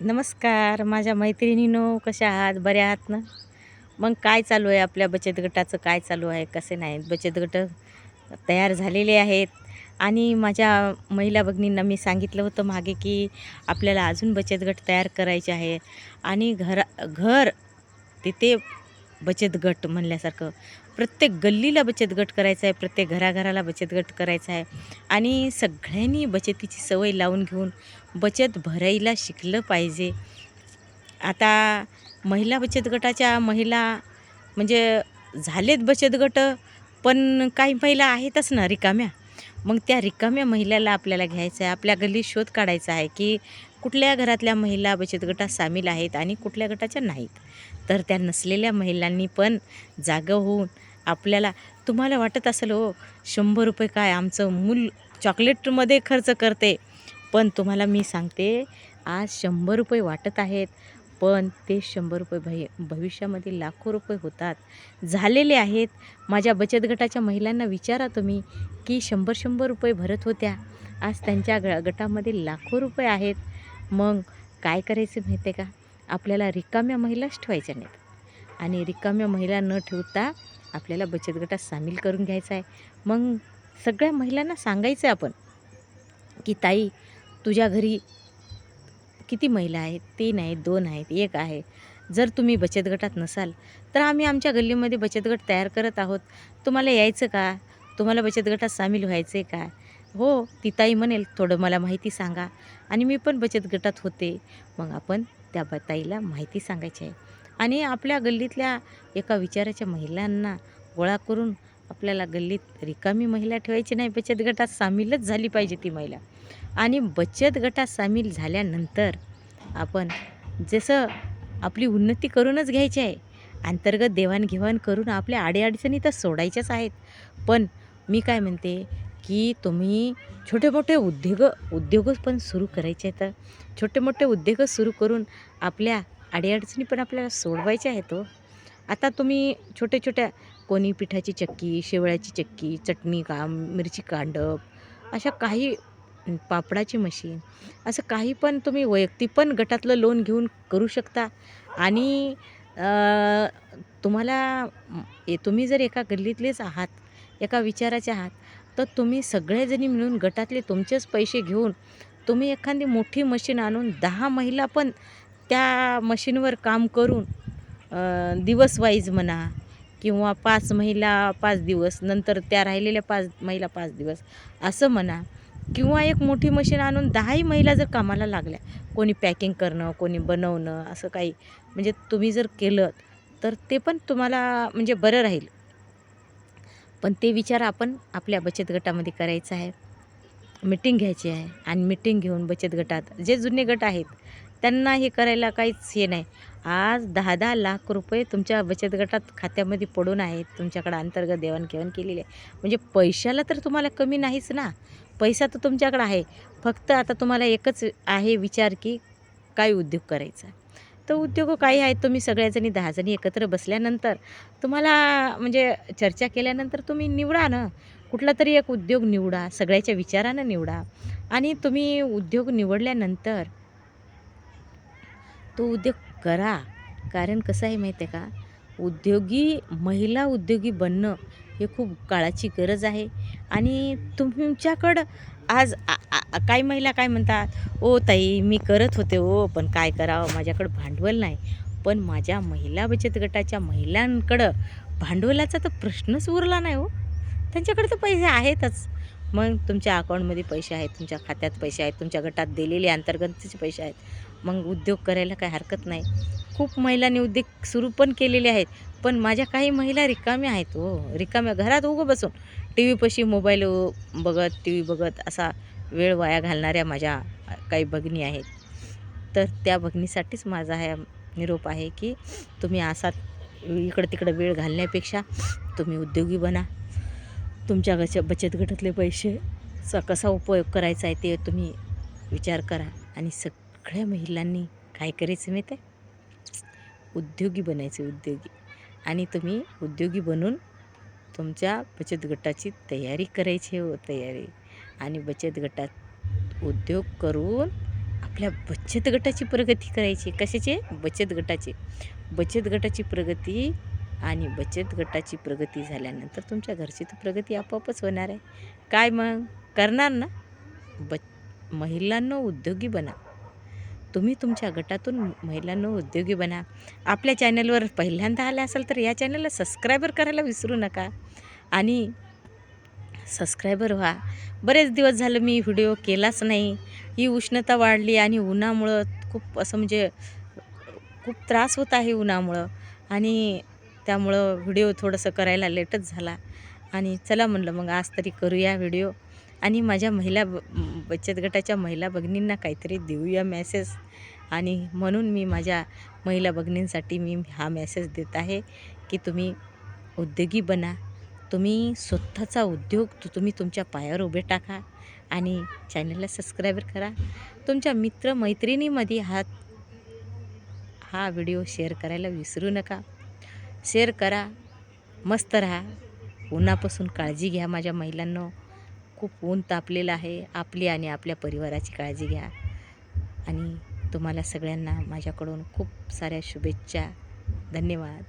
नमस्कार माझ्या मैत्रिणीनो कशा आहात? बऱ्या आहात ना? मग काय चालू आहे आपल्या बचत गटाचं? काय चालू आहे? कसे नाही बचत गट तयार झालेले आहेत. आणि माझ्या महिला भगिनींना मी सांगितलं होतं मागे की आपल्याला अजून बचत गट तयार करायचे आहे. आणि घरा घर तिथे बचत गट म्हणल्यासारखं प्रत्येक गल्लीला बचत गट करायचा आहे प्रत्येक घराघराला बचत गट करायचा आहे. आणि सगळ्यांनी बचतीची सवय लावून घेऊन बचत भरायला शिकलं पाहिजे. आता महिला बचत गटाच्या महिला म्हणजे झालेत बचत गट पण काही महिला आहेतच ना रिकाम्या. मग त्या रिकाम्या महिलाला आपल्याला घ्यायचं आहे आपल्या गल्लीत शोध काढायचा आहे की कुठल्या घरातल्या महिला बचत गटात सामील आहेत आणि कुठल्या गटाच्या नाहीत? तर त्या नसलेल्या महिलांनी पण जागं होऊन आपल्याला तुम्हाला वाटत असेल हो शंभर रुपये काय आमचं मूल चॉकलेटमध्ये खर्च करते? पण तुम्हाला मी सांगते आज शंभर रुपये वाटत आहेत पण ते शंभर रुपये भय भविष्यामध्ये लाखो रुपये होतात. झालेले आहेत. माझ्या बचत गटाच्या महिलांना विचारा तुम्ही की शंभर शंभर रुपये भरत होत्या. आज त्यांच्या ग गटामध्ये लाखो रुपये आहेत. मग काय करायचं माहिती आहे का? आपल्याला रिकाम्या महिलाच ठेवायच्या नाहीत. आणि रिकाम्या महिला न ठेवता आपल्याला बचत गटात सामील करून घ्यायचं आहे मग सगळ्या महिलांना सांगायचं आहे आपण की ताई तुझ्या घरी किती महिला आहेत? तीन आहेत दोन आहेत एक आहे. जर तुम्ही बचत गटात नसाल तर आम्ही आमच्या गल्लीमध्ये बचत गट तयार करत आहोत. तुम्हाला यायचं का? तुम्हाला बचत गटात सामील व्हायचं आहे का? हो ती ताई म्हणेल थोडं मला माहिती सांगा. आणि मी पण बचत गटात होते. मग आपण त्या ब ताईला माहिती सांगायची आहे. आणि आपल्या गल्लीतल्या एका विचाराच्या महिलांना गोळा करून आपल्याला गल्लीत रिकामी महिला ठेवायची नाही. बचत गटात सामीलच झाली पाहिजे ती महिला. आणि बचत गटात सामील झाल्यानंतर आपण जसं आपली उन्नती करूनच घ्यायची आहे. अंतर्गत देवाणघेवाण करून आपल्या आडेअडचणी तर सोडायच्याच आहेत. पण मी काय म्हणते की तुम्ही छोटे मोठे उद्योग उद्योग पण सुरू करायचे आहेत. छोटे मोठे उद्योग सुरू करून आपल्या अडीअडचणी पण आपल्याला सोडवायच्या आहेत हो. आता तुम्ही छोट्या छोट्या कोणी पिठाची चक्की शेवळ्याची चक्की चटणी काम मिरची कांडप अशा काही पापडाची मशीन असं काही पण तुम्ही वैयक्तिक पण गटातलं लोन घेऊन करू शकता. आणि तुम्हाला ए तुम्ही जर एका गल्लीतलेच आहात एका विचाराचे आहात. तर तुम्ही सगळेजणी मिळून गटातले तुमचेच पैसे घेऊन तुम्ही एखादी मोठी मशीन आणून दहा महिला पण त्या मशीनवर काम करून दिवसवाईज म्हणा किंवा पाच महिला पाच दिवस नंतर त्या राहिलेल्या पाच महिला पाच दिवस असं म्हणा किंवा एक मोठी मशीन आणून दहाही महिला जर कामाला लागल्या कोणी पॅकिंग करणं कोणी बनवणं असं काही म्हणजे तुम्ही जर केलं तर ते पण तुम्हाला म्हणजे बरं राहील. पण ते विचार आपण आपल्या बचत गटामध्ये करायचं आहे. मिटिंग घ्यायची आहे आणि मिटिंग घेऊन बचत गटात जे जुने गट आहेत त्यांना हे करायला काहीच हे नाही. आज दहा दहा लाख रुपये तुमच्या बचत गटात खात्यामध्ये पडून आहेत. तुमच्याकडं अंतर्गत देवाणघेवाण केलेली आहे. म्हणजे पैशाला तर तुम्हाला कमी नाहीच ना. पैसा तर तुमच्याकडं आहे. फक्त आता तुम्हाला एकच आहे विचार की काय उद्योग करायचा? तर उद्योग काही आहेत तुम्ही सगळ्याजणी दहाजणी एकत्र बसल्यानंतर तुम्हाला म्हणजे चर्चा केल्यानंतर तुम्ही निवडा ना. कुठला तरी एक उद्योग निवडा सगळ्याच्या विचारानं निवडा. आणि तुम्ही उद्योग निवडल्यानंतर तो उद्योग करा. कारण कसं आहे माहीत आहे का? उद्योगी महिला उद्योगी बनणं हे खूप काळाची गरज आहे. आणि तुमच्याकडं आज काही महिला काय म्हणतात ओ ताई मी करत होते ओ पण काय करावं? माझ्याकडं भांडवल नाही. पण माझ्या महिला बचत गटाच्या महिलांकडं भांडवलाचा तर प्रश्नच उरला नाही हो. त्यांच्याकडे तर पैसे आहेतच. मग तुमच्या अकाउंटमध्ये पैसे आहेत तुमच्या खात्यात पैसे आहेत तुमच्या गटात दिलेले अंतर्गतचे पैसे आहेत. मग उद्योग करायला काही हरकत नाही. खूप महिलांनी उद्योग सुरू पण केलेले आहेत. पण माझ्या काही महिला रिकाम्या आहेत हो. रिकाम्या घरात उगं बसून टी व्हीपाशी मोबाईल बघत टी व्ही बघत असा वेळ वाया घालणाऱ्या माझ्या काही भगिनी आहेत. तर त्या भगिनीसाठीच माझा हा निरोप आहे की तुम्ही असा इकडं तिकडं वेळ घालण्यापेक्षा तुम्ही उद्योगी बना. तुमच्या गच बचत गटातले पैसेचा कसा उपयोग करायचा आहे ते तुम्ही विचार करा आणि सग सगळ्या महिलांनी काय करायचं माहिती आहे? उद्योगी बनायचे उद्योगी. आणि तुम्ही उद्योगी बनून तुमच्या बचत गटाची तयारी करायची हो तयारी. आणि बचत गटात उद्योग करून आपल्या बचत गटाची प्रगती करायची. कशाची? बचत गटाची. बचत गटाची प्रगती आणि बचत गटाची प्रगती झाल्यानंतर तुमच्या घरची तर प्रगती आपोआपच होणार आहे. काय मग? करणार ना? ब महिलांना उद्योगी बना. तुम्ही तुमच्या गटातून महिलांना उद्योगी बना. आपल्या चॅनलवर पहिल्यांदा आला असाल तर या चॅनलला सबस्क्रायबर करायला विसरू नका. आणि सबस्क्रायबर व्हा. बरेच दिवस झालं मी व्हिडिओ केलाच नाही. ही उष्णता वाढली आणि उन्हामुळं खूप असं म्हणजे खूप त्रास होत आहे उन्हामुळं. आणि त्यामुळं व्हिडिओ थोडंसं करायला लेटच झाला. आणि चला म्हणलं मग आज तरी करूया व्हिडिओ. आणि माझ्या महिला ब बचत गटाच्या महिला भगिनींना काहीतरी देऊया मेसेज आणि म्हणून मी माझ्या महिला भगिनींसाठी मी हा मेसेज देत आहे की तुम्ही उद्योगी बना. तुम्ही स्वतःचा उद्योग तु- तुम्ही तुमच्या पायावर उभे टाका आणि चॅनलला सबस्क्राईबर करा. तुमच्या मित्र मैत्रिणीमध्ये हा हा व्हिडिओ शेअर करायला विसरू नका. शेअर करा मस्त राहा. उन्हापासून काळजी घ्या माझ्या महिलांनो. खूप ऊन तापलेलं आहे. आपली आणि आपल्या परिवाराची काळजी घ्या. आणि तुम्हाला सगळ्यांना माझ्याकडून खूप साऱ्या शुभेच्छा. धन्यवाद.